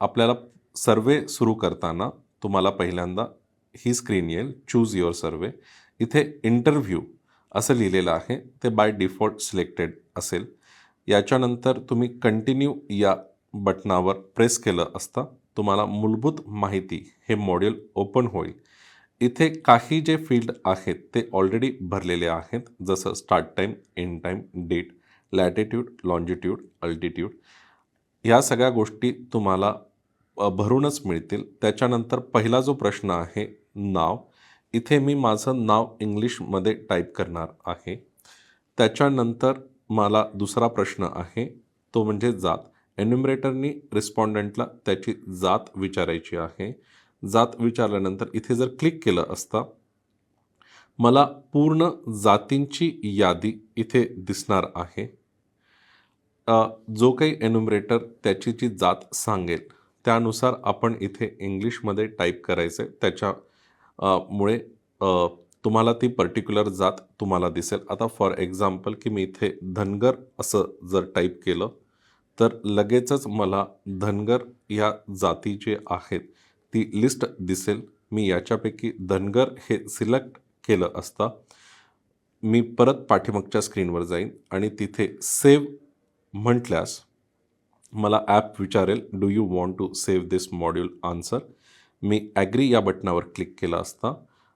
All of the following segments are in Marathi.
आपल्याला सर्वे सुरू करताना तुम्हाला पहिल्यांदा ही स्क्रीन येईल चूज युअर सर्वे इथे इंटरव्ह्यू असं लिहिलेलं आहे ते बाय डिफॉल्ट सिलेक्टेड असेल. याच्यानंतर तुम्ही कंटिन्यू या बटनावर प्रेस केलं असता तुम्हाला मूलभूत माहिती हे मॉड्यूल ओपन होईल. इथे काही जे फील्ड आहेत ते ऑलरेडी भरलेले आहेत जसं start time end time date latitude longitude altitude ह्या सगळ्या गोष्टी तुम्हाला भरूनच मिळतील. त्याच्यानंतर पहिला जो प्रश्न आहे नाव. इथे मी माझं नाव इंग्लिशमध्ये टाईप करणार आहे. त्याच्यानंतर मला दुसरा प्रश्न आहे तो म्हणजे जात. एन्युमरेटरनी रिस्पॉन्डंटला त्याची जात विचारायची आहे. जात विचारल्यानंतर इथे जर क्लिक केलं असता मला पूर्ण जातींची यादी इथे दिसणार आहे. जो काही एन्युमरेटर त्याची जी जात सांगेल त्यानुसार आपण इथे इंग्लिशमध्ये टाईप करायचं. आहे तुम्हाला ती पर्टिक्युलर जात तुम्हाला दिसेल. आता फॉर एक्झाम्पल की मी इथे धनगर असं जर टाईप केलं तर लगेचच मला धनगर या जाती जे आहेत ती लिस्ट दिसेल. मी याच्यापैकी धनगर हे सिलेक्ट केलं असता मी परत पाठीमागच्या स्क्रीनवर जाईन आणि तिथे सेव्ह म्हटल्यास मला ॲप विचारेल do you want to save this module answer me agree या बटनावर क्लिक केला असता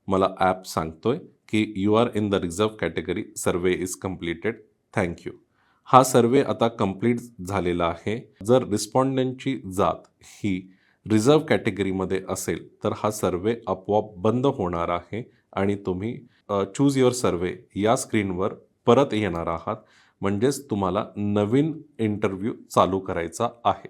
मला ॲप सांगतोय की you are in the reserve category survey is completed thank you हा सर्वे आता कंप्लीट झालेला आहे. जर रिस्पॉन्डंटची जात ही रिझर्व कॅटेगरीमध्ये असेल तर हा सर्वे आपोआप बंद होणार आहे आणि तुम्ही चूज युअर सर्वे या स्क्रीनवर परत येणार आहात. म्हणजेच तुम्हाला नवीन इंटरव्ह्यू चालू करायचा आहे.